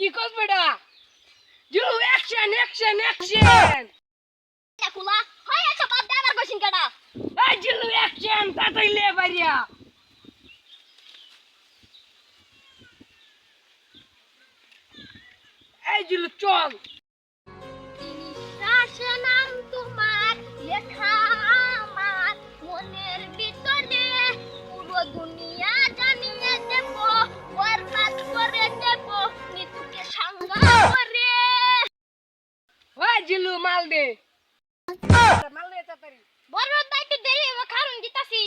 কি কস বেটা জিলু action action action কুলা? হয় একটা বাদ দে আবার কইছিন কেডা এই জিলু অ্যাকশন তাড়াতাড়ি লে বাড়িয়া এই জিলু চল। জিলু মাল দে। মাল দে তাড়াতাড়ি। বরবাদ দাইতে দেরি হবে কারণ দিতাছি।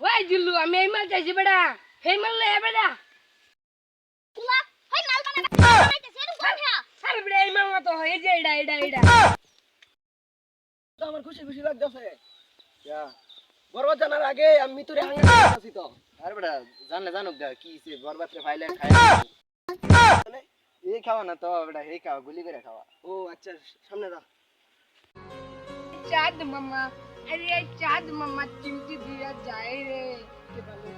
ওই জিলু আমি এই মাল চাইছি বেটা এই মাল লে বেটা কুলা হয় মাল কোনটা আরে বেটা এই মাল তো এই যে এটা এটা তো আমার খুশি খুশি লাগতেছে। বরবাদ জানার আগে আমি তোরে হাঙ্গা করতেছি তো। আরে বেটা জানলে জানুক দা কি সে বরবাদরে ফাইলে খায় এই খাওয়া না তো বেটা এই খাওয়া গুলি করে খাওয়া। ও আচ্ছা সামনে দা চাঁদ মামা আরে চাঁদ মামা চিমটি দিয়া যায় রে। কে বলে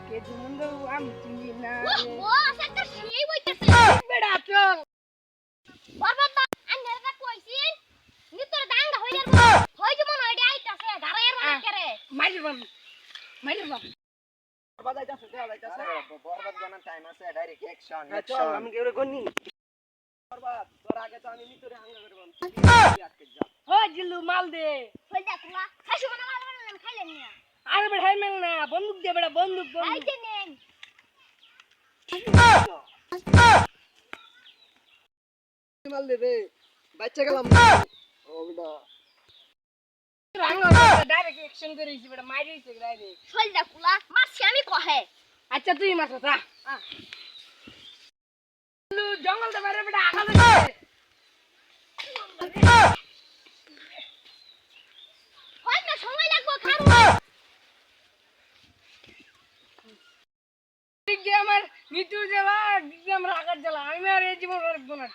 আমি চিনি না ওহ রে। বস একটা সেই বইতেছে। বেটা চল বরবাদ দা আন্ধারটা কইছিন নিতর দাঙ্গা হই যাব। হই যে মনে হয় আইতাছে ধারায়ের মনে করে মাইর বাম মাইর বাম। বরবাদ আইতাছে দেয়া যাইতাছে বরবাদ জানার টাইম আছে ডাইরেক্ট অ্যাকশন চল আমি কেউ গনি। আরে বেটা হাই মেল না বন্দুক দে বেটা বন্দুক বন্দুক। আইতে নেন। মাল দে রে বাচ্চা গেলাম। ও বেটা। ডাইরেক্ট অ্যাকশন করেছি বেটা মারিছে ডাইরেক্ট হই যা কুলা মাছি আমি কহে। আচ্ছা তুই যা। জিল্লু জঙ্গল তো বাইরে বেটা আগা দে না সময় লাগবো খারু আমার মৃত্যুর জেলা আমার আঘাত জেলা। আমি আর এই জীবন রাখব না।